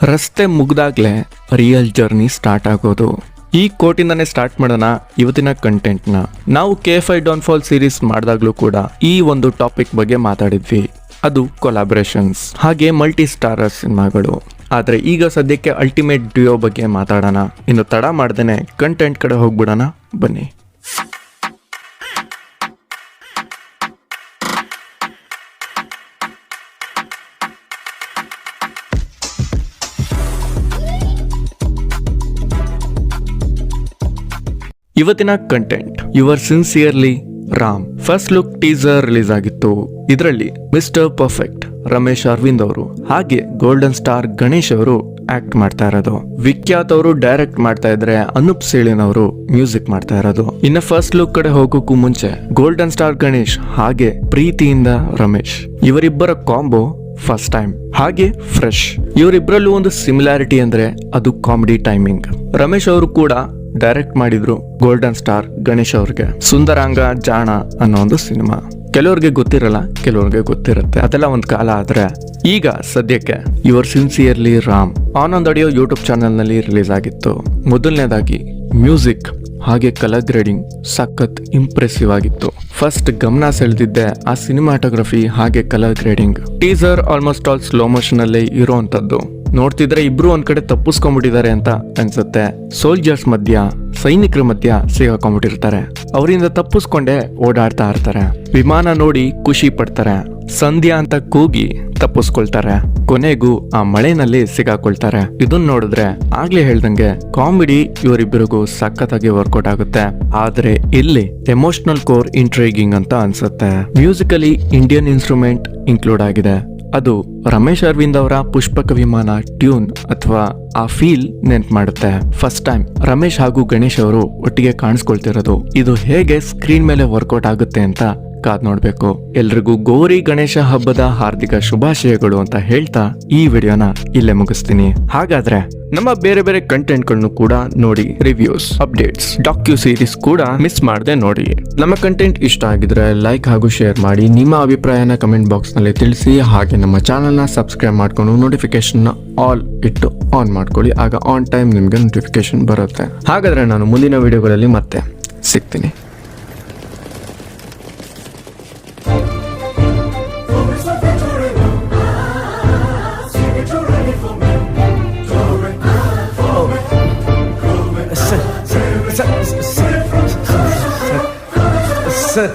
ರಸ್ತೆ ಮುಗ್ದಾಗ್ಲೇ real journey start ಆಗೋದು. ಈ ಕೋಟಿಂದನೇ ಸ್ಟಾರ್ಟ್ ಮಾಡೋಣ ಇವತ್ತಿನ ಕಂಟೆಂಟ್ನ ನಾವು K F I downfall series ಮಾಡಿದಾಗ್ಲೂ ಕೂಡ ಈ ಒಂದು ಟಾಪಿಕ್ ಬಗ್ಗೆ ಮಾತಾಡಿದ್ವಿ. ಅದು ಕೊಲಾಬ್ರೇಷನ್ಸ್ ಹಾಗೆ ಮಲ್ಟಿ ಸ್ಟಾರರ್ ಸಿನಿಮಾಗಳು. ಆದರೆ ಈಗ ಸದ್ಯಕ್ಕೆ ಅಲ್ಟಿಮೇಟ್ ಡ್ಯೂಯೋ ಬಗ್ಗೆ ಮಾತಾಡೋಣ. ಇನ್ನು ತಡ ಮಾಡ್ದೇನೆ ಕಂಟೆಂಟ್ ಕಡೆ ಹೋಗ್ಬಿಡೋಣ, ಬನ್ನಿ. ಇವತ್ತಿನ content your sincerely Ram first look teaser release ಆಗಿತ್ತು. ಇದರಲ್ಲಿ ಮಿಸ್ಟರ್ ಪರ್ಫೆಕ್ಟ್ ರಮೇಶ್ ಅರವಿಂದ್ ಅವರು, ಹಾಗೆ ಗೋಲ್ಡನ್ ಸ್ಟಾರ್ ಗಣೇಶ್ ಅವರು ಆಕ್ಟ್ ಮಾಡ್ತಾ ಇರೋದು. ವಿಖ್ಯಾತ್ ಅವರು ಡೈರೆಕ್ಟ್ ಮಾಡ್ತಾ ಇದ್ರೆ ಅನೂಪ್ ಸೇಳಿನ್ ಅವರು ಮ್ಯೂಸಿಕ್ ಮಾಡ್ತಾ ಇರೋದು. ಇನ್ನು ಫಸ್ಟ್ ಲುಕ್ ಕಡೆ ಹೋಗೋಕ್ಕೂ ಮುಂಚೆ ಗೋಲ್ಡನ್ ಸ್ಟಾರ್ ಗಣೇಶ್, ಹಾಗೆ ಪ್ರೀತಿಯಿಂದ ರಮೇಶ್. ಇವರಿಬ್ಬರ ಕಾಂಬೋ ಫಸ್ಟ್ ಟೈಮ್ ಹಾಗೆ ಫ್ರೆಶ್ ಇವರಿಬ್ಬರಲ್ಲೂ ಒಂದು ಸಿಮಿಲಾರಿಟಿ ಅಂದ್ರೆ ಅದು ಕಾಮಿಡಿ ಟೈಮಿಂಗ್ ರಮೇಶ್ ಅವರು ಕೂಡ ಡೈರೆಕ್ಟ್ ಮಾಡಿದ್ರು ಗೋಲ್ಡನ್ ಸ್ಟಾರ್ ಗಣೇಶ್ ಅವ್ರಿಗೆ. ಸುಂದರಾಂಗ ಜಾಣ ಅನ್ನೋ ಒಂದು ಸಿನಿಮಾ. ಕೆಲವ್ರಿಗೆ ಗೊತ್ತಿರಲ್ಲ, ಕೆಲವ್ರಿಗೆ ಗೊತ್ತಿರುತ್ತೆ. ಅದೆಲ್ಲ ಒಂದ್ ಕಾಲ ಆದ್ರೆ ಈಗ ಸದ್ಯಕ್ಕೆ your sincerely Ram Anand audio YouTube ಚಾನೆಲ್ನಲ್ಲಿ ರಿಲೀಸ್ ಆಗಿತ್ತು. ಮೊದಲನೇದಾಗಿ ಮ್ಯೂಸಿಕ್, ಹಾಗೆ ಕಲರ್ ಗ್ರೇಡಿಂಗ್ ಸಖತ್ ಇಂಪ್ರೆಸಿವ್ ಆಗಿತ್ತು. ಫಸ್ಟ್ ಗಮನ ಸೆಳೆದಿದ್ದೆ ಆ ಸಿನಿಮಾಟೋಗ್ರಫಿ ಹಾಗೆ colour grading. Teaser almost all slow motion ಅಲ್ಲೇ ಇರೋಂಥದ್ದು ನೋಡ್ತಿದ್ರೆ ಇಬ್ರು ಒಂದ್ ಕಡೆ ತಪ್ಪಿಸ್ಕೊಂಡ್ಬಿಟ್ಟಿದ್ದಾರೆ ಅಂತ ಅನ್ಸುತ್ತೆ. ಸೋಲ್ಜರ್ಸ್ ಮಧ್ಯ, ಸೈನಿಕರ ಮಧ್ಯ ಸಿಗಾಕೊಂಡ್ಬಿಟ್ಟಿರ್ತಾರೆ ಅವರಿಂದ ತಪ್ಪಿಸ್ಕೊಂಡೆ ಓಡಾಡ್ತಾ ಇರ್ತಾರೆ. ವಿಮಾನ ನೋಡಿ ಖುಷಿ ಪಡ್ತಾರೆ. ಸಂಧ್ಯಾ ಅಂತ ಕೂಗಿ ತಪ್ಪಿಸ್ಕೊಳ್ತಾರೆ. ಕೊನೆಗೂ ಆ ಮಳೆನಲ್ಲಿ ಸಿಗಾಕೊಳ್ತಾರೆ. ಇದನ್ನ ನೋಡಿದ್ರೆ ಆಗ್ಲೇ ಹೇಳ್ದಂಗೆ ಕಾಮಿಡಿ ಇವರಿಬ್ಬರಿಗೂ ಸಖತ್ತಾಗಿ ವರ್ಕೌಟ್ ಆಗುತ್ತೆ. ಆದ್ರೆ ಇಲ್ಲಿ ಎಮೋಷನಲ್ ಕೋರ್ ಇಂಟ್ರೇಗಿಂಗ್ ಅಂತ ಅನ್ಸುತ್ತೆ. ಮ್ಯೂಸಿಕಲಿ ಇಂಡಿಯನ್ ಇನ್ಸ್ಟ್ರೂಮೆಂಟ್ ಇನ್ಕ್ಲೂಡ್ ಆಗಿದೆ. ಅದು ರಮೇಶ್ ಅರವಿಂದ್ ಅವರ ಪುಷ್ಪಕ ವಿಮಾನ ಟ್ಯೂನ್ ಅಥವಾ ಆ ಫೀಲ್ ನೆನ್ಪ್ ಮಾಡುತ್ತೆ. ಫಸ್ಟ್ ಟೈಮ್ ರಮೇಶ್ ಹಾಗೂ ಗಣೇಶ್ ಅವರು ಒಟ್ಟಿಗೆ ಕಾಣಿಸ್ಕೊಳ್ತಿರೋದು. ಇದು ಹೇಗೆ ಸ್ಕ್ರೀನ್ ಮೇಲೆ ವರ್ಕೌಟ್ ಆಗುತ್ತೆ ಅಂತ ಕಾದ್ ನೋಡ್ಬೇಕು. ಎಲ್ರಿಗೂ ಗೌರಿ ಗಣೇಶ ಹಬ್ಬದ ಹಾರ್ದಿಕ ಶುಭಾಶಯಗಳು ಅಂತ ಹೇಳ್ತಾ ಈ ವಿಡಿಯೋನ ಇಲ್ಲೇ ಮುಗಿಸ್ತೀನಿ. ಹಾಗಾದ್ರೆ ನಮ್ಮ ಬೇರೆ ಬೇರೆ ಕಂಟೆಂಟ್ಗಳನ್ನು ಕೂಡ ನೋಡಿ ರಿವ್ಯೂಸ್ ಅಪ್ಡೇಟ್ಸ್ ಡಾಕ್ಯು ಸೀರೀಸ್ ಕೂಡ ಮಿಸ್ ಮಾಡದೆ ನೋಡಿ. ನಮ್ಮ ಕಂಟೆಂಟ್ ಇಷ್ಟ ಆಗಿದ್ರೆ ಲೈಕ್ ಹಾಗೂ ಶೇರ್ ಮಾಡಿ, ನಿಮ್ಮ ಅಭಿಪ್ರಾಯನ ಕಮೆಂಟ್ ಬಾಕ್ಸ್ನಲ್ಲಿ ತಿಳಿಸಿ, ಹಾಗೆ ನಮ್ಮ ಚಾನಲ್ನ ಸಬ್ಸ್ಕ್ರೈಬ್ ಮಾಡ್ಕೊಂಡು ನೋಟಿಫಿಕೇಶನ್ ಆಲ್ ಇಟ್ಟು ಆನ್ ಮಾಡ್ಕೊಳ್ಳಿ, ಆಗ ಆನ್ ಟೈಮ್ ನಿಮಗೆ ನೋಟಿಫಿಕೇಶನ್ ಬರುತ್ತೆ. ಹಾಗಾದ್ರೆ ನಾನು ಮುಂದಿನ ವಿಡಿಯೋಗಳಲ್ಲಿ ಮತ್ತೆ ಸಿಗ್ತೀನಿ. Sir sir